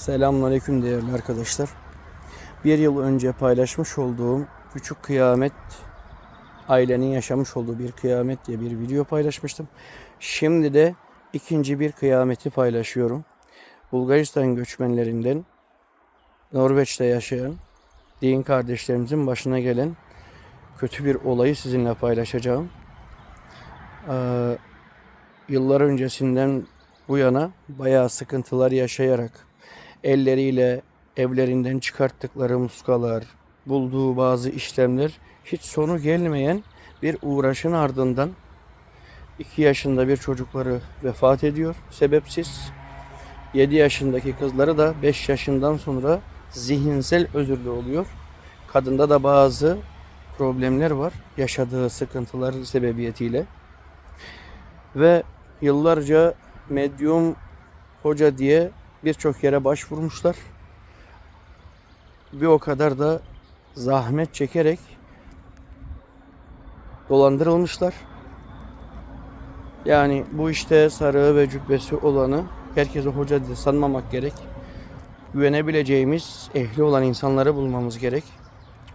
Selamünaleyküm değerli arkadaşlar. Bir yıl önce paylaşmış olduğum Küçük Kıyamet ailenin yaşamış olduğu bir kıyamet diye bir video paylaşmıştım. Şimdi de ikinci bir kıyameti paylaşıyorum. Bulgaristan göçmenlerinden Norveç'te yaşayan din kardeşlerimizin başına gelen kötü bir olayı sizinle paylaşacağım. Ee, yıllar öncesinden bu yana bayağı sıkıntılar yaşayarak elleriyle evlerinden çıkarttıkları muskalar, bulduğu bazı işlemler hiç sonu gelmeyen bir uğraşın ardından 2 yaşında bir çocukları vefat ediyor sebepsiz. 7 yaşındaki kızları da 5 yaşından sonra zihinsel özürlü oluyor. Kadında da bazı problemler var yaşadığı sıkıntılar sebebiyetiyle. Ve yıllarca medyum hoca diye birçok yere başvurmuşlar. Bir o kadar da zahmet çekerek dolandırılmışlar. Yani bu işte sarığı ve cübbesi olanı herkese hoca diye sanmamak gerek. Güvenebileceğimiz, ehli olan insanları bulmamız gerek.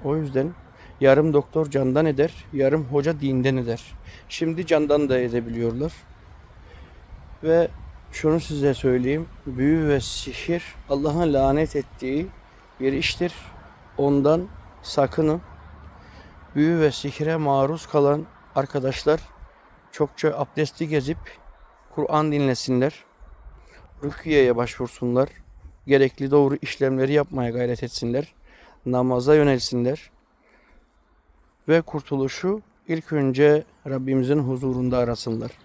O yüzden yarım doktor candan eder, yarım hoca dinden eder. Şimdi candan da edebiliyorlar. Ve şunu size söyleyeyim. Büyü ve sihir Allah'ın lanet ettiği bir iştir. Ondan sakının. Büyü ve sihire maruz kalan arkadaşlar çokça abdesti gezip Kur'an dinlesinler. Rukiye'ye başvursunlar. Gerekli doğru işlemleri yapmaya gayret etsinler. Namaza yönelsinler. Ve kurtuluşu ilk önce Rabbimizin huzurunda arasınlar.